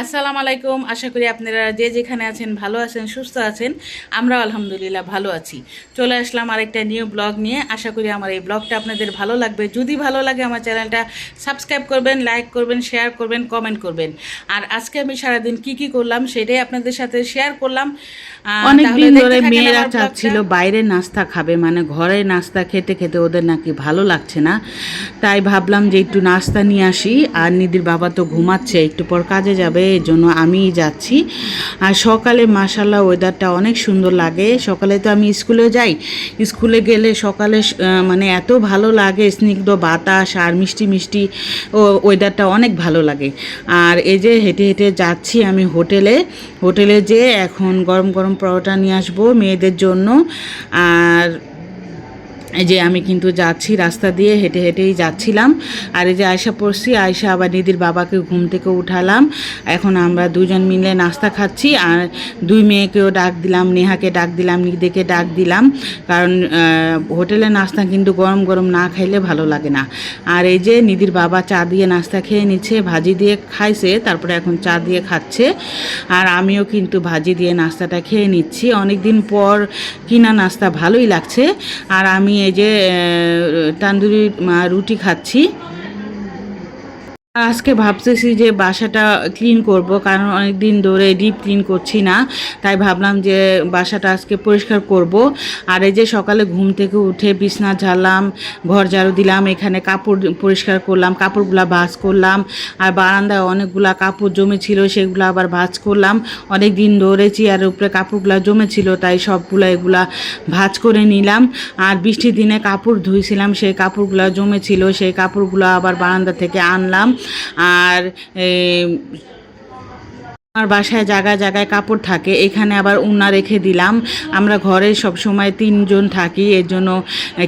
আসসালামু আলাইকুম। আশা করি আপনারা যে যেখানে আছেন ভালো আছেন সুস্থ আছেন। আমরা আলহামদুলিল্লাহ ভালো আছি। চলে আসলাম আরেকটা নিউ ব্লগ নিয়ে। আশা করি আমার এই ব্লগটা আপনাদের ভালো লাগবে। যদি ভালো লাগে আমার চ্যানেলটা সাবস্ক্রাইব করবেন লাইক করবেন শেয়ার করবেন কমেন্ট করবেন। আর আজকে আমি সারাদিন কি কি করলাম সেটাই আপনাদের সাথে শেয়ার করলাম। আহ, অনেক তাহলে দিন ধরে মেয়েরা। চাচ্ছিল বাইরে নাস্তা খাবে মানে ঘরে নাস্তা খেতে খেতে ওদের নাকি ভালো লাগছে না। তাই ভাবলাম যে একটু নাস্তা নিয়ে আসি। আর নিদির বাবা তো ঘুমাচ্ছে একটু পর কাজে যাবে। এর জন্য আমিই যাচ্ছি। আর সকালে মাসাল্লাহ ওয়েদারটা অনেক সুন্দর লাগে। সকালে তো আমি স্কুলে যাই। স্কুলে গেলে সকালে মানে এত ভালো লাগে, স্নিগ্ধ বাতাস আর মিষ্টি মিষ্টি ও ওয়েদারটা অনেক ভালো লাগে। আর এই যে হেঁটে হেঁটে যাচ্ছি আমি হোটেলে। হোটেলে যেয়ে এখন গরম গরম পরোটা নিয়ে আসব মেয়েদের জন্য। আর এই যে আমি কিন্তু যাচ্ছি, রাস্তা দিয়ে হেঁটে হেঁটেই যাচ্ছিলাম। আর এই যে আয়সা পড়ছি আয়সা আবার নিদির বাবাকে ঘুম থেকে উঠালাম। এখন আমরা দুজন মিলে নাস্তা খাচ্ছি আর দুই মেয়েকেও ডাক দিলাম, নেহাকে ডাক দিলাম, নিদেকে ডাক দিলাম। কারণ হোটেলে নাস্তা কিন্তু গরম গরম না খাইলে ভালো লাগে না। আর এই যে নিদির বাবা চা দিয়ে নাস্তা খেয়ে নিচ্ছে, ভাজি দিয়ে খাইছে, তারপরে এখন চা দিয়ে খাচ্ছে। আর আমিও কিন্তু ভাজি দিয়ে নাস্তাটা খেয়ে নিচ্ছি। অনেক দিন পর কিনা নাস্তা ভালোই লাগছে। আর আমি এই যে তান্দুরি রুটি খাচ্ছি। আজকে ভাবতেছি যে বাসাটা ক্লিন করব, কারণ অনেক দিন ধরে ডিপ ক্লিন করছি না, তাই ভাবলাম যে বাসাটা আজকে পরিষ্কার করব। আর এই যে সকালে ঘুম থেকে উঠে বিছনা ঝাড়লাম, ঘর ঝাড়ু দিলাম, এখানে কাপড় পরিষ্কার করলাম, কাপড়গুলা ভাজ করলাম, আর বারান্দায় অনেকগুলা কাপড় জমেছিল, সেগুলো আবার ভাজ করলাম। অনেক দিন ধরে চেয়ারের উপরে কাপড়গুলা জমেছিল, তাই সবগুলা এগুলা ভাজ করে নিলাম। আর বৃষ্টির দিনে কাপড় ধুইছিলাম, সেই কাপড়গুলো জমেছিল, সেই কাপড়গুলো আবার বারান্দা থেকে আনলাম। আর আমার বাসায় জায়গায় জায়গায় কাপড় থাকে, এখানে আবার উন্না রেখে দিলাম। আমরা ঘরে সব সময় তিনজন থাকি, এর জন্য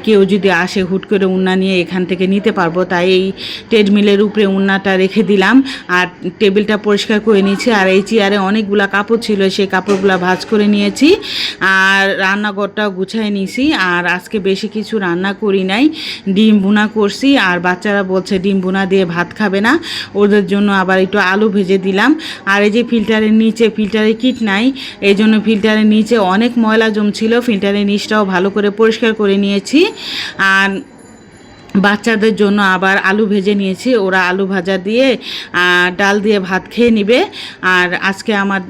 কেউ যদি আসে হুট করে উন্না নিয়ে এখান থেকে নিতে পারব, তাই এই ট্রেডমিলের উপরে উন্নাটা রেখে দিলাম। আর টেবিলটা পরিষ্কার করে নিয়েছি, আর এই চেয়ারে অনেকগুলা কাপড় ছিল, সেই কাপড়গুলা ভাজ করে নিয়েছি। আর রান্নাঘরটাও গুছাই নিয়েছি, আর আজকে বেশি কিছু রান্না করি নাই। ডিম ভুনা করছি, আর বাচ্চারা বলছে ডিম ভুনা দিয়ে ভাত খাবে না। ওদের জন্য আবার একটু আলু ভেজে দিলাম। আর এই যে ফিল্টারের নিচে ফিল্টারে কিট নাই। এই জন্য ফিল্টারের নিচে অনেক ময়লা জমছিল। ফিল্টারের নিচটাও ভালো করে পরিষ্কার করে নিয়েছি। আর বাচ্চাদের জন্য আবার আলু ভেজে নিয়েছি। ওরা আলু ভাজা দিয়ে ডাল দিয়ে ভাত খেয়ে নিবে। আর আজকে আমার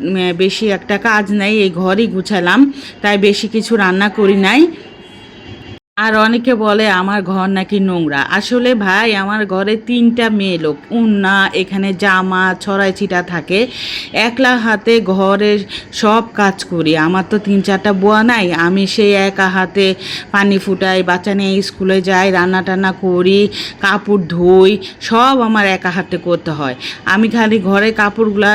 বেশি একটা কাজ নাই। এই ঘরই গুছালাম। তাই বেশি কিছু রান্না করি নাই। আর অনেকে বলে, আমার ঘর নাকি নোংরা। আসলে ভাই, আমার ঘরে তিনটা মেয়ে লোক। উন্না, এখানে জামা, ছড়াই ছিটা থাকে। একলা হাতে ঘরের সব কাজ করি। আমার তো তিন চারটা বোয়া নাই। আমি সেই একা হাতে পানি ফুটাই, বাচ্চা নিয়ে স্কুলে যাই, রান্না টান্না করি, কাপড় ধুই, সব আমার একা হাতে করতে হয়। আমি খালি ঘরে কাপড়গুলা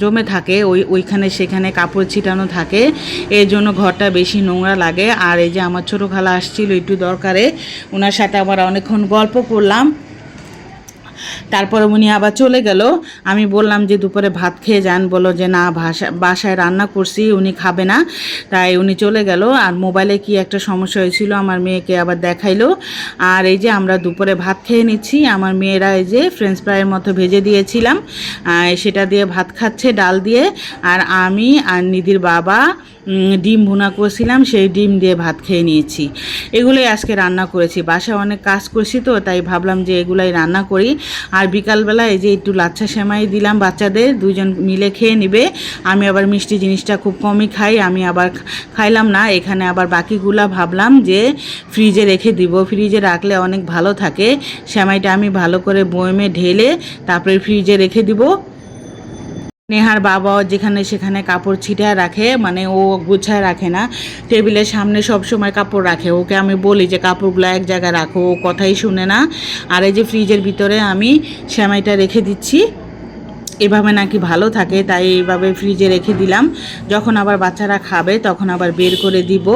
জমে থাকে, ওই, ওইখানে সেখানে কাপড় ছিটানো থাকে। এই জন্য ঘরটা বেশি নোংরা লাগে। আর এই যে আমার ছোটো খালা আসছিল একটু দরকারে। ওনার সাথে আবার অনেকক্ষণ গল্প করলাম। তারপরে উনি আবার চলে গেল। আমি বললাম যে, দুপুরে ভাত খেয়ে যান। বলো যে, না ভাষা বাসায় রান্না করছি, উনি খাবে না। তাই উনি চলে গেল। আর মোবাইলে কি একটা সমস্যা হয়েছিল, আমার মেয়েকে আবার দেখাইলো। আর এই যে, আমরা দুপুরে ভাত খেয়ে নিচ্ছি। আমার মেয়েরা এই যে ফ্রেঞ্চ ফ্রাইয়ের মতো ভেজে দিয়েছিলাম। সেটা দিয়ে ভাত খাচ্ছে, ডাল দিয়ে। আর আমি আর নিদির বাবা ডিম ভুনা করেছিলাম, সেই ডিম দিয়ে ভাত খেয়ে নিয়েছি। এগুলোই আজকে রান্না করেছি। বাসায় অনেক কাজ করছি তো, তাই ভাবলাম যে, এগুলাই রান্না করি। আর বিকালবেলা এই যে একটু লাচ্ছা সেমাই দিলাম বাচ্চাদের দুজন মিলে খেয়ে নিবে। আমি আবার মিষ্টি জিনিসটা খুব কমই খাই, আমি আবার খাইলাম না। এখানে আবার বাকিগুলা ভাবলাম যে ফ্রিজে রেখে দিব। ফ্রিজে রাখলে অনেক ভালো থাকে। সেমাইটা আমি ভালো করে বয়মে ঢেলে তারপরে ফ্রিজে রেখে দিব। নেহার বাবাও যেখানে সেখানে কাপড় ছিটায় রাখে মানে ও গুছায় রাখে না। টেবিলের সামনে সব সময় কাপড় রাখে। ওকে আমি বলি যে, কাপড়গুলো এক জায়গায় রাখো, ও কথাই শুনে না। আর এই যে ফ্রিজের ভিতরে আমি শ্যামাইটা রেখে দিচ্ছি। এভাবে নাকি ভালো থাকে, তাই এইভাবে ফ্রিজে রেখে দিলাম। যখন আবার বাচ্চারা খাবে, তখন আবার বের করে দিব।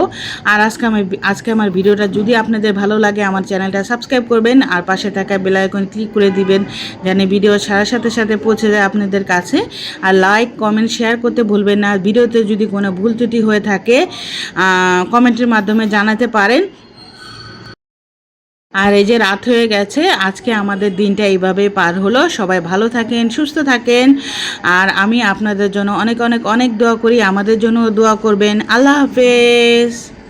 আর আজকে আমার আজকে আমার ভিডিওটা যদি আপনাদের ভালো লাগে, আমার চ্যানেলটা সাবস্ক্রাইব করবেন আর পাশে থাকা বেল আইকন ক্লিক করে দিবেন, যেন ভিডিও ছাড়ার সাথে সাথে পৌঁছে যায় আপনাদের কাছে। আর লাইক কমেন্ট শেয়ার করতে ভুলবেন না। ভিডিওতে যদি কোনো ভুল ত্রুটি হয়ে থাকে কমেন্টের মাধ্যমে জানাতে পারেন। আর এই যে রাত হয়ে গেছে, আজকে আমাদের দিনটা এইভাবে পার হলো। সবাই ভালো থাকেন, সুস্থ থাকেন। আর আমি আপনাদের জন্য অনেক অনেক অনেক দোয়া করি। আমাদের জন্য দোয়া করবেন। আল্লাহ হাফেজ।